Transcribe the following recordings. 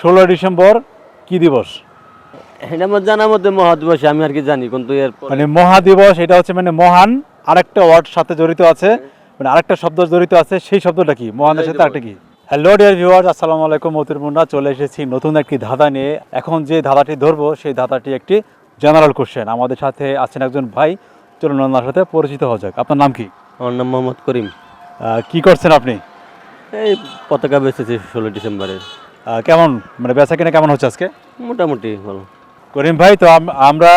ষোলোই ডিসেম্বর কি দিবস? এটা আমার জানার মধ্যে মহাদিবস আমি আর কি জানি কিন্তু এর মানে মহাদিবস এটা হচ্ছে মানে মহান আরেকটা ওয়ার্ড সাথে জড়িত আছে মানে আরেকটা শব্দ জড়িত আছে সেই শব্দটা কি? মহানের সাথে আরেকটা কি? হ্যালো ডিয়ার ভিউয়ার্স আসসালামু আলাইকুম মতির মুন্না চলে এসেছি নতুন একটি ধাঁধা নিয়ে। এখন যে ধাঁধাটি ধরবো সেই ধাঁধাটি একটি জেনারেল কোশ্চেন আমাদের সাথে আছেন একজন ভাই চলুন ওনার সাথে পরিচিত হওয়া যাক। আপনার নাম কি? আমার নাম মোহাম্মদ করিম। কি করছেন আপনি? এই পতাকা বেঁচেছি ষোলো ডিসেম্বরের আহ, কেমন? মানে বেচা কিনা কেমন হচ্ছে আজকে? মোটামুটি ভালো। করিম ভাই তো আমরা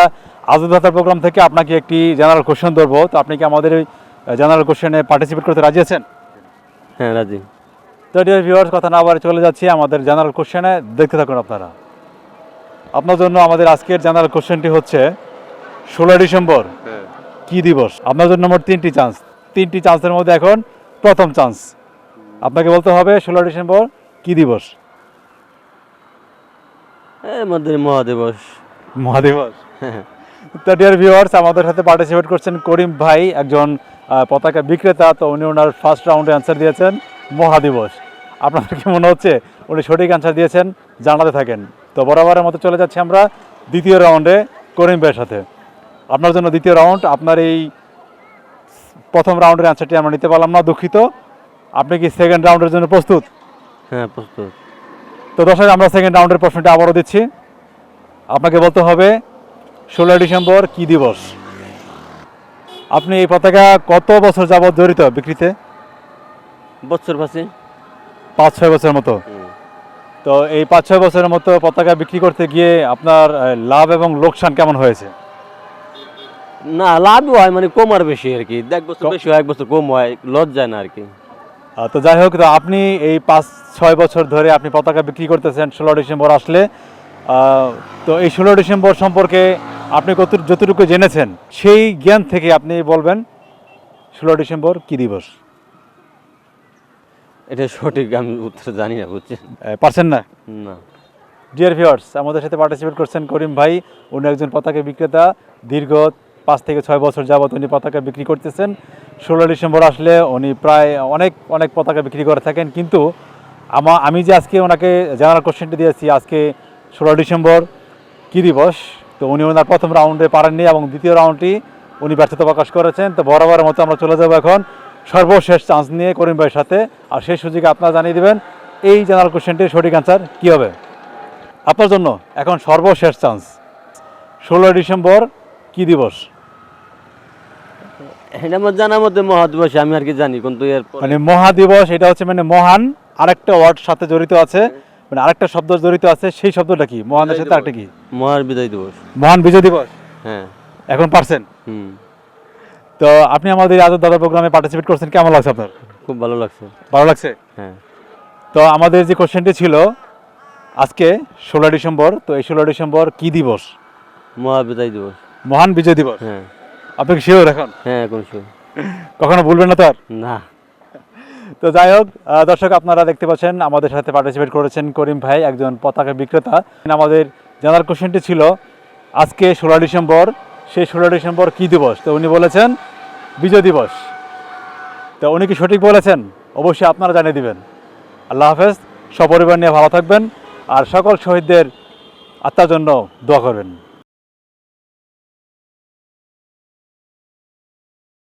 আজব ভাতার প্রোগ্রাম থেকে আপনাকে একটি জেনারেল কোশ্চেন ধরবো। তো আপনি কি আমাদের এই জেনারেল কোশ্চেনে পার্টিসিপেট করতে রাজি আছেন? হ্যাঁ রাজি। তো ডিয়ার ভিউয়ার্স কথা না আবার চলে যাচ্ছি আমাদের জেনারেল কোশ্চেনে দেখতে থাকুন আপনারা। আপনার জন্য আমাদের আজকের জেনারেল কোশ্চেনটি হচ্ছে ষোলো ডিসেম্বর কি দিবস? আপনার জন্য মোট তিনটি চান্স তিনটি চান্সের মধ্যে এখন প্রথম চান্স আপনাকে বলতে হবে ষোলো ডিসেম্বর কি দিবস? আমাদের মহাদিবস। মহাদিবস? তো ডিয়ার ভিউয়ার্স আমাদের সাথে পার্টিসিপেট করছেন করিম ভাই একজন পতাকা বিক্রেতা। তো উনি ওনার ফার্স্ট রাউন্ডে অ্যান্সার দিয়েছেন মহাদিবস। আপনাদের কি মনে হচ্ছে? উনি সঠিক অ্যান্সার দিয়েছেন জানাতে থাকেন। তো বরাবরের মতো চলে যাচ্ছি আমরা দ্বিতীয় রাউন্ডে করিম ভাইয়ের সাথে। আপনার জন্য দ্বিতীয় রাউন্ড আপনার এই প্রথম রাউন্ডের অ্যান্সারটি আমরা নিতে পারলাম না দুঃখিত। আপনি কি সেকেন্ড রাউন্ডের জন্য প্রস্তুত? হ্যাঁ প্রস্তুত। তো দর্শক আমরা সেকেন্ড রাউন্ডের প্রশ্নটা আবারও দিচ্ছি। আপনাকে বলতে হবে ষোলোই ডিসেম্বর কি দিবস? আপনি এই পতাকা কত বছর যাবৎ জড়িত বিক্রিতে? বছর পাশে পাঁচ ছয় বছরের মতো। তো এই পাঁচ ছয় বছরের মতো পতাকা বিক্রি করতে গিয়ে আপনার লাভ এবং লোকসান কেমন হয়েছে? না লাভ হয় মানে কম আর বেশি আর কি। এক বছর বেশি হয় এক বছর কম হয় লস যায় না আর কি। তো যাই হোক তো আপনি এই পাঁচ ছয় বছর ধরে আপনি পতাকা বিক্রি করতেছেন ষোলো ডিসেম্বর আসলে। তো এই ষোলো ডিসেম্বর সম্পর্কে আপনি কত যতটুকু জেনেছেন সেই জ্ঞান থেকে আপনি বলবেন ষোলো ডিসেম্বর কি দিবস? এটা সঠিক আমি উত্তর জানি না বুঝছেন? পারছেন না? না। ডিয়ার ভিউয়ার্স আমাদের সাথে পার্টিসিপেট করছেন করিম ভাই। উনি একজন পতাকা বিক্রেতা। দীর্ঘ পাঁচ থেকে ছয় বছর যাবত উনি পতাকা বিক্রি করতেছেন। ষোলো ডিসেম্বর আসলে উনি প্রায় অনেক অনেক পতাকা বিক্রি করে থাকেন। কিন্তু আমা আমি যে আজকে ওনাকে জেনারেল কোশ্চেনটি দিয়েছি আজকে ষোলো ডিসেম্বর কী দিবস? তো উনি ওনার প্রথম রাউন্ডে পারেননি এবং দ্বিতীয় রাউন্ডটি উনি ব্যর্থতা প্রকাশ করেছেন। তো বরাবরের মতো আমরা চলে যাব এখন। সর্বশেষ চান্স নিয়ে করিম ভাইয়ের সাথে। আর সেই সুযোগে আপনারা জানিয়ে দেবেন এই জেনারেল কোশ্চেনটির সঠিক অ্যান্সার কী হবে? আপনার জন্য এখন সর্বশেষ চান্স ষোলোই ডিসেম্বর কি দিবস? এটা আমার জানার মধ্যে মহাদিবস আমি আর কি জানি কিন্তু এর মানে মহাদিবস এটা হচ্ছে মানে মহান আরেকটা ওয়ার্ড সাথে জড়িত আছে মানে আরেকটা শব্দ জড়িত আছে সেই শব্দটা কি? মহানের সাথে আরেকটা কি? মহান বিজয় দিবস। মহান বিজয় দিবস? হ্যাঁ। এখন পারছেন? হুম। তো আপনি আমাদের আজব দাদা প্রোগ্রামে পার্টিসিপেট করছেন কেমন লাগছে আপনার? খুব ভালো লাগছে। ভালো লাগছে? হ্যাঁ। তো আমাদের যে কোশ্চেনটি ছিল আজকে ষোলো ডিসেম্বর তো এই ষোলো ডিসেম্বর কি দিবস? মহাবিজয় দিবস। মহান বিজয় দিবস। হ্যাঁ। আপনি কি শিওর এখন? হ্যাঁ এখন শুন কখনো ভুলবেন না তো আর? না। তো যাই হোক দর্শক, আপনারা দেখতে পাচ্ছেন, আমাদের সাথে পার্টিসিপেট করেছেন করিম ভাই, একজন পতাকা বিক্রেতা। আমাদের জানার কোশ্চেনটি ছিল, আজকে ষোলো ডিসেম্বর, সেই ষোলো ডিসেম্বর কী দিবস? তো উনি বলেছেন, বিজয় দিবস। তো উনি কি সঠিক বলেছেন? অবশ্যই আপনারা জানিয়ে দিবেন। আল্লাহ হাফেজ, সপরিবার নিয়ে ভালো থাকবেন, আর সকল শহীদদের আত্মার জন্য দোয়া করবেন।